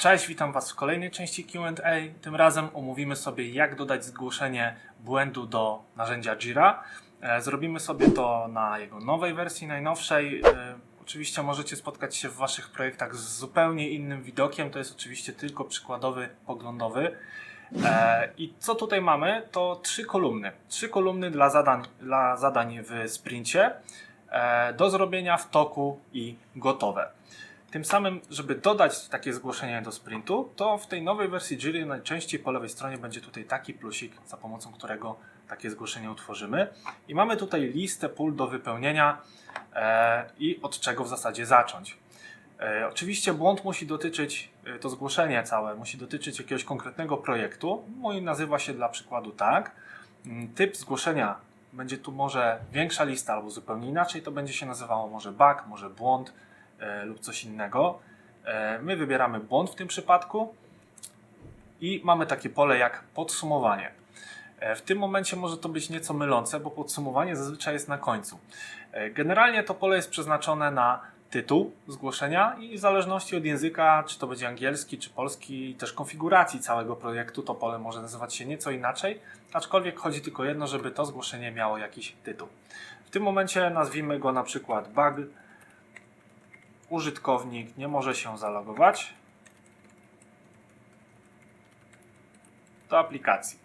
Cześć, witam Was w kolejnej części QA. Tym razem omówimy sobie, jak dodać zgłoszenie błędu do narzędzia Jira. E, Zrobimy sobie to na jego nowej wersji, najnowszej. E, Oczywiście możecie spotkać się w Waszych projektach z zupełnie innym widokiem. To jest oczywiście tylko przykładowy, poglądowy. E, I co tutaj mamy? To trzy kolumny. Trzy kolumny dla zadań, dla zadań w sprincie, do zrobienia w toku i gotowe. Tym samym, żeby dodać takie zgłoszenie do sprintu, to w tej nowej wersji Jira najczęściej po lewej stronie będzie tutaj taki plusik, za pomocą którego takie zgłoszenie utworzymy. I mamy tutaj listę pól do wypełnienia e, i od czego w zasadzie zacząć. E, oczywiście błąd musi dotyczyć, e, to zgłoszenie całe musi dotyczyć jakiegoś konkretnego projektu. Mój nazywa się dla przykładu tak. Mm, Typ zgłoszenia będzie tu może większa lista albo zupełnie inaczej. To będzie się nazywało może bug, może błąd lub coś innego. E, my wybieramy błąd w tym przypadku i mamy takie pole jak podsumowanie. E, W tym momencie może to być nieco mylące, bo podsumowanie zazwyczaj jest na końcu. E, Generalnie to pole jest przeznaczone na tytuł zgłoszenia i w zależności od języka, czy to będzie angielski, czy polski, też konfiguracji całego projektu, to pole może nazywać się nieco inaczej, aczkolwiek chodzi tylko jedno, żeby to zgłoszenie miało jakiś tytuł. W tym momencie nazwijmy go na przykład bug. Użytkownik nie może się zalogować do aplikacji.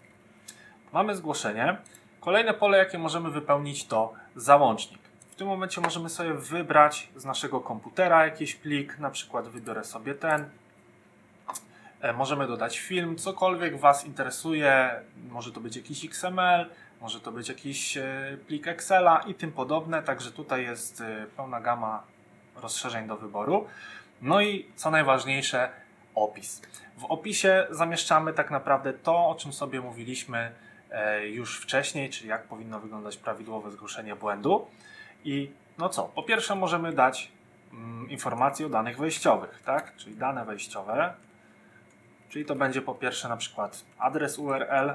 Mamy zgłoszenie. Kolejne pole, jakie możemy wypełnić, to załącznik. W tym momencie możemy sobie wybrać z naszego komputera jakiś plik, na przykład wybiorę sobie ten. E, Możemy dodać film, cokolwiek Was interesuje. Może to być jakiś XML, może to być jakiś e, plik Excela i tym podobne. Także tutaj jest e, pełna gama rozszerzeń do wyboru. No i co najważniejsze, opis. W opisie zamieszczamy tak naprawdę to, o czym sobie mówiliśmy e, już wcześniej, czyli jak powinno wyglądać prawidłowe zgłoszenie błędu. I no co, po pierwsze możemy dać mm, informacje o danych wejściowych, tak? Czyli dane wejściowe. Czyli to będzie po pierwsze na przykład adres URL,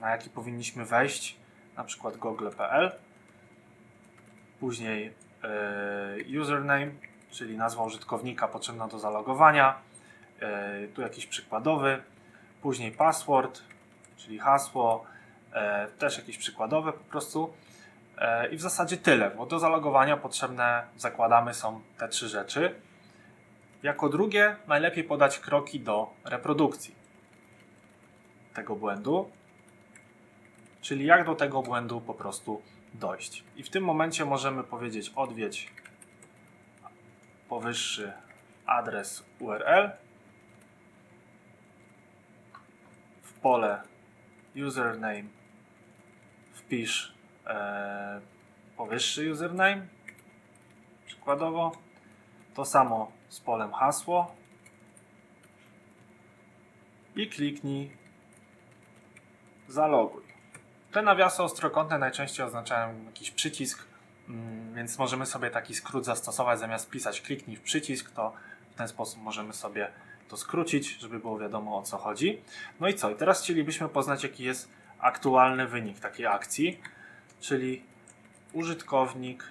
na jaki powinniśmy wejść, na przykład google.pl. Później username, czyli nazwa użytkownika potrzebna do zalogowania. E, tu jakiś przykładowy. Później password, czyli hasło, e, też jakieś przykładowe po prostu. E, I w zasadzie tyle, bo do zalogowania potrzebne, zakładamy, są te trzy rzeczy. Jako drugie, najlepiej podać kroki do reprodukcji tego błędu, czyli jak do tego błędu po prostu dojść. I w tym momencie możemy powiedzieć odwiedź powyższy adres URL w pole username wpisz e, powyższy username przykładowo to samo z polem hasło i kliknij zaloguj. Te nawiasy ostrokątne najczęściej oznaczają jakiś przycisk, mm, więc możemy sobie taki skrót zastosować. Zamiast pisać kliknij w przycisk, to w ten sposób możemy sobie to skrócić, żeby było wiadomo o co chodzi. No i co? I teraz chcielibyśmy poznać, jaki jest aktualny wynik takiej akcji, czyli użytkownik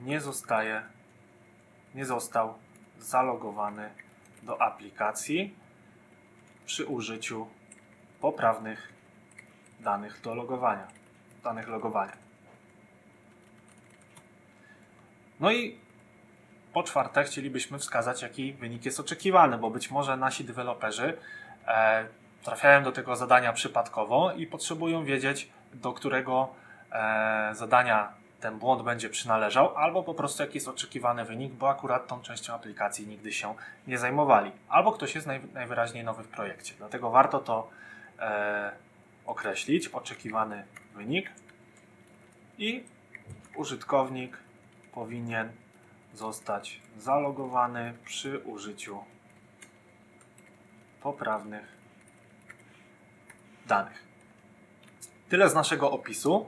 nie zostaje, nie został zalogowany do aplikacji przy użyciu poprawnych danych do logowania, danych logowania. No i po czwarte chcielibyśmy wskazać, jaki wynik jest oczekiwany, bo być może nasi deweloperzy e, trafiają do tego zadania przypadkowo i potrzebują wiedzieć, do którego e, zadania ten błąd będzie przynależał, albo po prostu jaki jest oczekiwany wynik, bo akurat tą częścią aplikacji nigdy się nie zajmowali, albo ktoś jest naj, najwyraźniej nowy w projekcie. Dlatego warto to e, określić, oczekiwany wynik i użytkownik powinien zostać zalogowany przy użyciu poprawnych danych. Tyle z naszego opisu.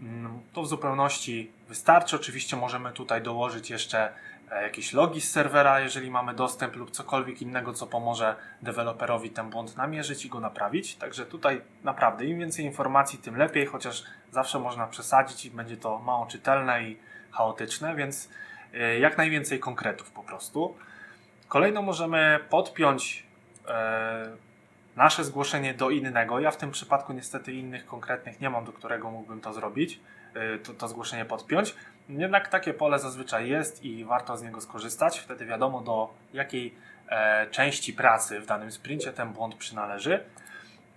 Mm, To w zupełności wystarczy. Oczywiście możemy tutaj dołożyć jeszcze jakieś logi z serwera, jeżeli mamy dostęp lub cokolwiek innego, co pomoże deweloperowi ten błąd namierzyć i go naprawić. Także tutaj naprawdę im więcej informacji, tym lepiej, chociaż zawsze można przesadzić i będzie to mało czytelne i chaotyczne, więc e, jak najwięcej konkretów po prostu. Kolejno możemy podpiąć e, nasze zgłoszenie do innego. Ja w tym przypadku niestety innych konkretnych nie mam, do którego mógłbym to zrobić, e, to, to zgłoszenie podpiąć. Jednak takie pole zazwyczaj jest i warto z niego skorzystać. Wtedy wiadomo do jakiej e, części pracy w danym sprincie ten błąd przynależy.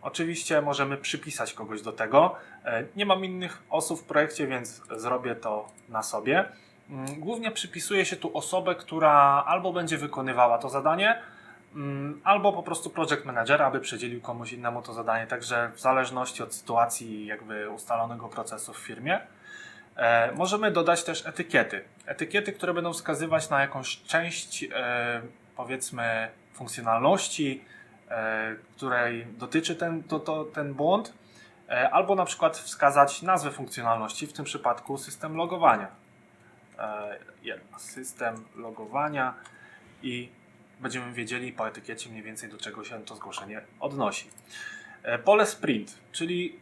Oczywiście możemy przypisać kogoś do tego. E, Nie mam innych osób w projekcie, więc zrobię to na sobie. Mm, Głównie przypisuje się tu osobę, która albo będzie wykonywała to zadanie, albo po prostu project managera, aby przedzielił komuś innemu to zadanie. Także w zależności od sytuacji jakby ustalonego procesu w firmie. E, możemy dodać też etykiety. Etykiety, które będą wskazywać na jakąś część, e, powiedzmy, funkcjonalności, e, której dotyczy ten, to, to, ten błąd, albo na przykład wskazać nazwę funkcjonalności, w tym przypadku system logowania. System logowania i będziemy wiedzieli po etykiecie mniej więcej do czego się to zgłoszenie odnosi. E, Pole sprint, czyli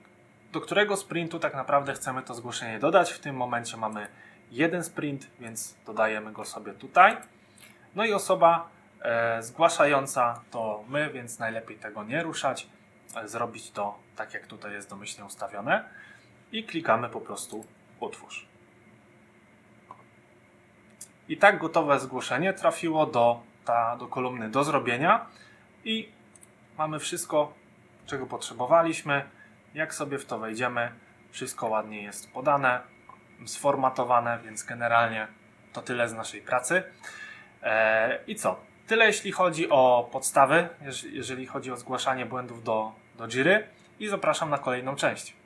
do którego sprintu tak naprawdę chcemy to zgłoszenie dodać. W tym momencie mamy jeden sprint, więc dodajemy go sobie tutaj. No i osoba e, zgłaszająca to my, więc najlepiej tego nie ruszać, e, zrobić to tak jak tutaj jest domyślnie ustawione i klikamy po prostu utwórz. I tak gotowe zgłoszenie trafiło do, do kolumny do zrobienia i mamy wszystko, czego potrzebowaliśmy. Jak sobie w to wejdziemy, wszystko ładnie jest podane, sformatowane, więc generalnie to tyle z naszej pracy. E, I co? Tyle jeśli chodzi o podstawy, jeż- jeżeli chodzi o zgłaszanie błędów do, do Jiry i zapraszam na kolejną część.